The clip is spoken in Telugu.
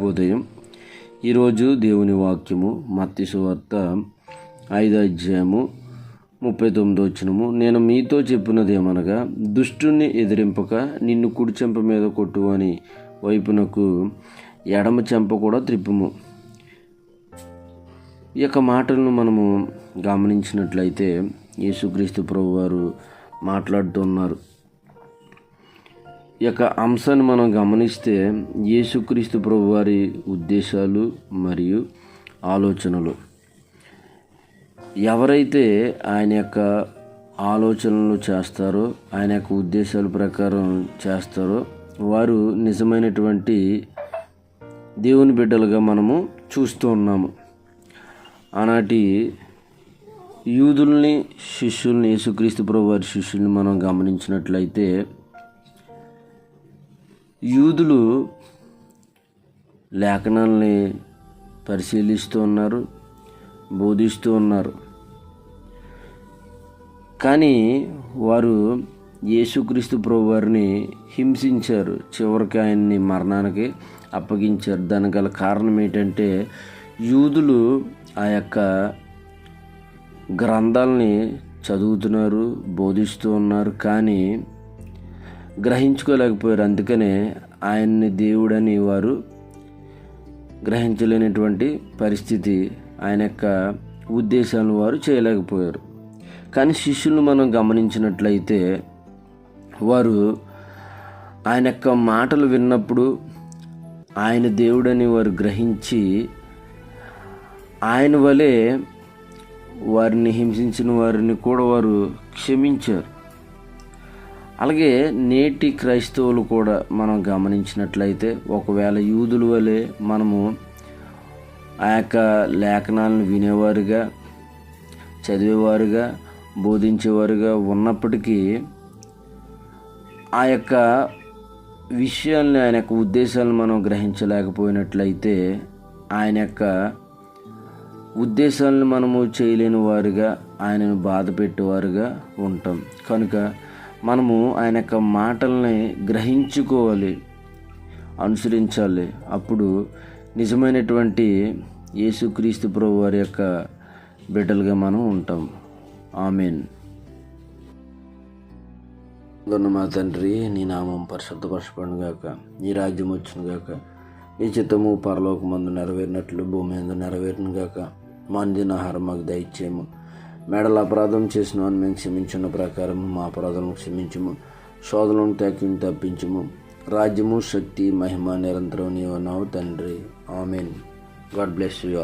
ఉదయం. ఈరోజు దేవుని వాక్యము మత్తి సువార్త ఐదో అధ్యాయము ముప్పై తొమ్మిదో వచ్చినము నేను మీతో చెప్పినది ఏమనగా దుష్టుని ఎదిరింపక నిన్ను కుడి చెంప మీద కొట్టు అని వైపునకు ఎడమ చెంప కూడా త్రిప్పుము. ఈ యొక్క మాటలను మనము గమనించినట్లయితే యేసుక్రీస్తు ప్రభు వారు మాట్లాడుతున్నారు యొక్క అంశాన్ని మనం గమనిస్తే యేసుక్రీస్తు ప్రభు వారి ఉద్దేశాలు మరియు ఆలోచనలు. ఎవరైతే ఆయన యొక్క ఆలోచనలు చేస్తారో ఆయన యొక్క ఉద్దేశాల ప్రకారం చేస్తారో వారు నిజమైనటువంటి దేవుని బిడ్డలుగా మనము చూస్తూ ఉన్నాము. ఆనాటి యూదుల్ని శిష్యుల్ని యేసుక్రీస్తు ప్రభు వారి శిష్యుల్ని మనం గమనించినట్లయితే యూదులు లేఖనాల్ని పరిశీలిస్తూ ఉన్నారు బోధిస్తూ ఉన్నారు. కానీ వారు యేసుక్రీస్తు ప్రభు వారిని హింసించారు. చివరికి ఆయన్ని మరణానికి అప్పగించారు. దానికి గల కారణం ఏంటంటే యూదులు ఆ యొక్క గ్రంథాలని చదువుతున్నారు బోధిస్తూ ఉన్నారు. కానీ గ్రహించుకోలేకపోయారు. అందుకనే ఆయన్ని దేవుడని వారు గ్రహించలేనటువంటి పరిస్థితి ఆయన యొక్క ఉద్దేశాలను వారు చేయలేకపోయారు. కానీ శిష్యులను మనం గమనించినట్లయితే వారు ఆయన యొక్క మాటలు విన్నప్పుడు ఆయన దేవుడని వారు గ్రహించి ఆయన వలె వారిని హింసించిన వారిని కూడా వారు క్షమించారు. అలాగే నేటి క్రైస్తవులు కూడా మనం గమనించినట్లయితే ఒకవేళ యూదుల వలె మనము ఆ యొక్క లేఖనాలను వినేవారుగా చదివేవారుగా బోధించేవారుగా ఉన్నప్పటికీ ఆ యొక్క విషయాల్ని ఆయన యొక్క ఉద్దేశాలను మనం గ్రహించలేకపోయినట్లయితే ఆయన యొక్క ఉద్దేశాలను మనము చేయలేని వారుగా ఆయనను బాధ పెట్టేవారుగా ఉంటాం. కనుక మనము ఆయన యొక్క మాటల్ని గ్రహించుకోవాలి అనుసరించాలి. అప్పుడు నిజమైనటువంటి యేసుక్రీస్తు ప్రభు వారి యొక్క బిడ్డలుగా మనం ఉంటాం. ఆమెన్. మా తండ్రి నీ నామం పరిశుద్ధపరచబడిన గాక. నీ రాజ్యం వచ్చిన గాక. నీ చిత్తము పరలోకమందు నెరవేరినట్లు భూమి మీద నెరవేరిన గాక. మాందిన ఆహారం మాకు దయచేయము. మేడల అపరాధం చేసిన వారిని మేము క్షమించిన ప్రకారం మా అపరాధం క్షమించము. శోధనను తాకిని తప్పించము. రాజ్యము శక్తి మహిమ నిరంతరం నీవన్నావు తండ్రి. Amen. God bless you all.